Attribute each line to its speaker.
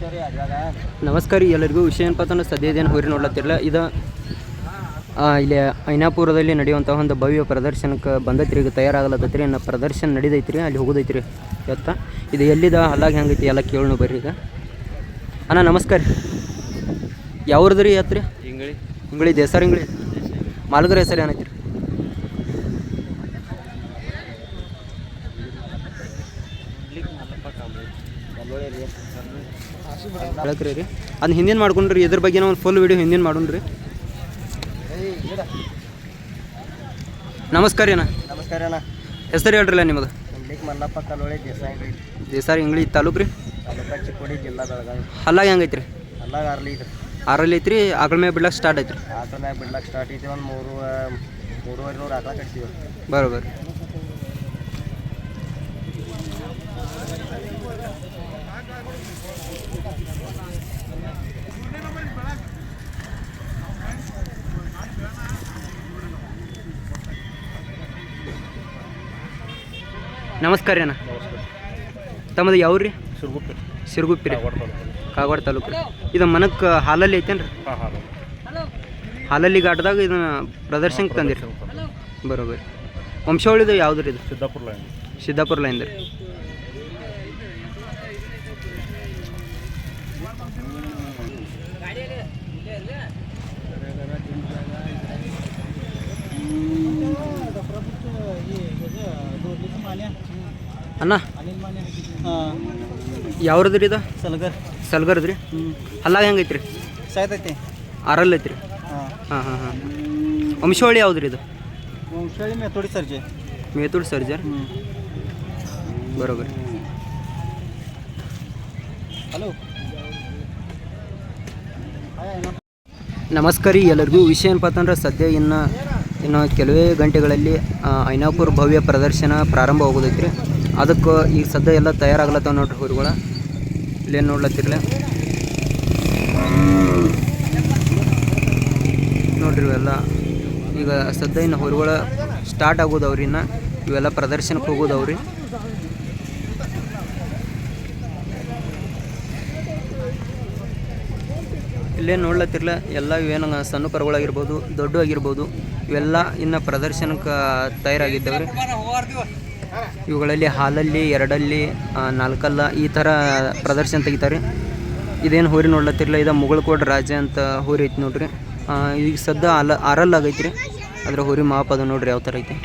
Speaker 1: ನಮಸ್ಕಾರ ರೀ ಎಲ್ಲರಿಗೂ. ವಿಷಯ ಏನಪ್ಪ ಅಂತಂದ್ರೆ ಸದ್ಯದೇನು ಹೋರಿ ನೋಡ್ಲತ್ತಿರಲ್ಲ ಇದು ಇಲ್ಲಿ ಐನಾಪುರದಲ್ಲಿ ನಡೆಯುವಂಥ ಒಂದು ಭವ್ಯ ಪ್ರದರ್ಶನಕ್ಕೆ ಬಂದೈತ್ರಿ. ಈಗ ತಯಾರಾಗಲತ್ತೈತ್ರಿ. ಇನ್ನು ಪ್ರದರ್ಶನ ನಡೀದೈತ್ರಿ. ಅಲ್ಲಿ ಹೋಗೋದೈತ್ರಿ. ಎತ್ತ ಇದು ಎಲ್ಲಿದ ಹಲ್ಲಾಗ ಹೆಂಗೈತಿ ಎಲ್ಲ ಕೇಳೋಣ ಬರ್ರಿ ಈಗ. ಅಣ್ಣ ನಮಸ್ಕಾರ ರೀ. ಯಾವ್ರದ್ದು ರೀ ಯಾತ್ರಿ?
Speaker 2: ಇಂಗಳಿ.
Speaker 1: ಇಂಗಳಿ ದೇಸರ್ ಇಂಗ್ಳಿ? ಮಾಲಗರ ಹೆಸರು ಏನೈತಿ ರೀ ಬೆಳಕ್ರಿ ರೀ. ಅದನ್ನ ಹಿಂದಿನ ಮಾಡ್ಕೊಂಡ್ರಿ ಇದ್ರ ಬಗ್ಗೆ ಒಂದು ಫುಲ್ ವಿಡಿಯೋ ಹಿಂದಿನ ಮಾಡೋಣ್ರಿ. ನಮಸ್ಕಾರ ರೀ ಅಣ್ಣ.
Speaker 2: ನಮಸ್ಕಾರ ಅಣ್ಣ.
Speaker 1: ಹೆಸರು ಹೇಳ್ರಲ್ಲ ನಿಮ್ಮದು
Speaker 2: ಮಲ್ಲಪ್ಪ ಕಲ್ಲೋಳಿ ದೇಸಾಯಿ ಅಂಗಡಿ.
Speaker 1: ದೇಸಾರಿ ಇಂಗ್ಳಿ ತಾಲೂಕು ರೀ
Speaker 2: ತಾಲೂಕ ಚಿಕ್ಕೋಡಿ ಜಿಲ್ಲಾ ಬೆಳಗಾವಿ.
Speaker 1: ಹಲ್ಲಾಗ ಹೆಂಗೈತಿ ರೀ
Speaker 2: ಅಲ್ಲಾಗ ಅರ್ಲಿ ಇದ್ರಿ
Speaker 1: ಆರಲ್ಲಿ ಐತ್ರಿ ಆಕಳ ಮೇಲೆ ಬಿಡ್ಲಕ್ಕೆ ಸ್ಟಾರ್ಟ್ ಐತ್ರಿ?
Speaker 2: ಮ್ಯಾಗ ಬಿಡ್ಲಕ್ಕೆ ಸ್ಟಾರ್ಟ್ ಐತಿ ಒಂದು ಮೂರು ಮೂರುವರೆ ನೂರು ಆಕಳ ಕಟ್ತೀವಿ
Speaker 1: ಬರೋಬರ್. ನಮಸ್ಕಾರ ರೀ ಅಣ್ಣ. ತಮ್ಮದು ಯಾವ್ರಿ?
Speaker 2: ಸಿರ್ಗುಪ್ಪಿ
Speaker 1: ಸಿರ್ಗುಪ್ಪಿ ರೀ. ಕಾಗವಾಡ ತಾಲೂಕು. ರೀ. ಇದು ಮನಕ್ಕೆ ಹಾಲಲ್ಲಿ ಐತೇನು ರೀ ಹಾಲಲ್ಲಿ ಘಾಟದಾಗ ಇದನ್ನ ಪ್ರದರ್ಶನಕ್ಕೆ ತಂದಿರಿ. ಬರೋಬರಿ. ವಂಶಾವಳಿದು ಯಾವ್ದು ರೀ ಇದು?
Speaker 2: ಸಿದ್ದಾಪುರ ಲೈನ್
Speaker 1: ಸಿದ್ದಾಪುರ ಲೈನ್ ರೀ. ಅಣ್ಣ ಯಾವ್ರದ್ರಿ ಇದು?
Speaker 2: ಸಲಗರ್.
Speaker 1: ಸಲ್ಗರ್ದು ರೀ ಹಲ್ಲಾಗ ಹೆಂಗೈತ್ರಿ?
Speaker 2: ಸಾಯ್ತೈತಿ.
Speaker 1: ಆರಲ್ ಐತ್ರಿ
Speaker 2: ಹಾಂ.
Speaker 1: ಹಾಂ ಹಾಂ ಹಾಂ. ವಂಶಾವಳಿ ಯಾವ್ದು ರೀ ಇದು?
Speaker 2: ಹೇಳಿ ಮೇತೋಡಿ ಸರ್ಜೆ.
Speaker 1: ಮೇತೋಡಿ ಸರ್ಜೆ?
Speaker 2: ಸರ್ಜರ್
Speaker 1: ಬರೋಬರಿ.
Speaker 2: ಹಲೋ.
Speaker 1: ನಮಸ್ಕಾರ ರೀ ಎಲ್ಲರಿಗೂ. ವಿಷಯ ಏನಪ್ಪ ಅಂತಂದ್ರೆ ಸದ್ಯ ಇನ್ನು ಇನ್ನು ಕೆಲವೇ ಗಂಟೆಗಳಲ್ಲಿ ಐನಾಪುರ ಭವ್ಯ ಪ್ರದರ್ಶನ ಪ್ರಾರಂಭ ಆಗೋದೈತೆ ರೀ ಅದಕ್ಕೆ ಈಗ ಸದ್ಯ ಎಲ್ಲ ತಯಾರಾಗ್ಲತ್ತವ ನೋಡ್ರಿ ಹುರುಗಳ ಇಲ್ಲೇನು ನೋಡ್ಲತ್ತಿರ್ಲ? ನೋಡ್ರಿ ಇವೆಲ್ಲ. ಈಗ ಸದ್ಯ ಇನ್ನು ಹುರುಗಳ ಸ್ಟಾರ್ಟ್ ಆಗೋದವ್ರಿ ಇನ್ನು. ಇವೆಲ್ಲ ಪ್ರದರ್ಶನಕ್ಕೆ ಹೋಗೋದವ್ರಿ. ಇಲ್ಲೇ ನೋಡ್ಲತ್ತಿರ್ಲ, ಎಲ್ಲ ಇವೇನು ಸಣ್ಣ ಕರುಗಳಾಗಿರ್ಬೋದು ದೊಡ್ಡ ಆಗಿರ್ಬೋದು ಇವೆಲ್ಲ ಇನ್ನು ಪ್ರದರ್ಶನಕ್ಕೆ ತಯಾರಾಗಿದ್ದಾವೆ ಇವುಗಳಲ್ಲಿ ಹಾಲಲ್ಲಿ, ಎರಡಲ್ಲಿ ನಾಲ್ಕಲ್ಲ ಈ ಥರ ಪ್ರದರ್ಶನ ತೆಗಿತಾರೆ ಇದೇನು ಹೋರಿ ನೋಡ್ಲತ್ತಿರ್ಲ, ಇದು ಮುಗಳಕೋಡ್ ರಾಜ ಅಂತ ಹೋರಿ ಐತಿ ನೋಡ್ರಿ. ಈಗ ಸದ್ಯ ಅಲ್ಲ ಆರಲ್ ರೀ ಅದ್ರ ಹೋರಿ ಮಾಪ್ ನೋಡ್ರಿ ಯಾವ ಥರ ಐತಿ.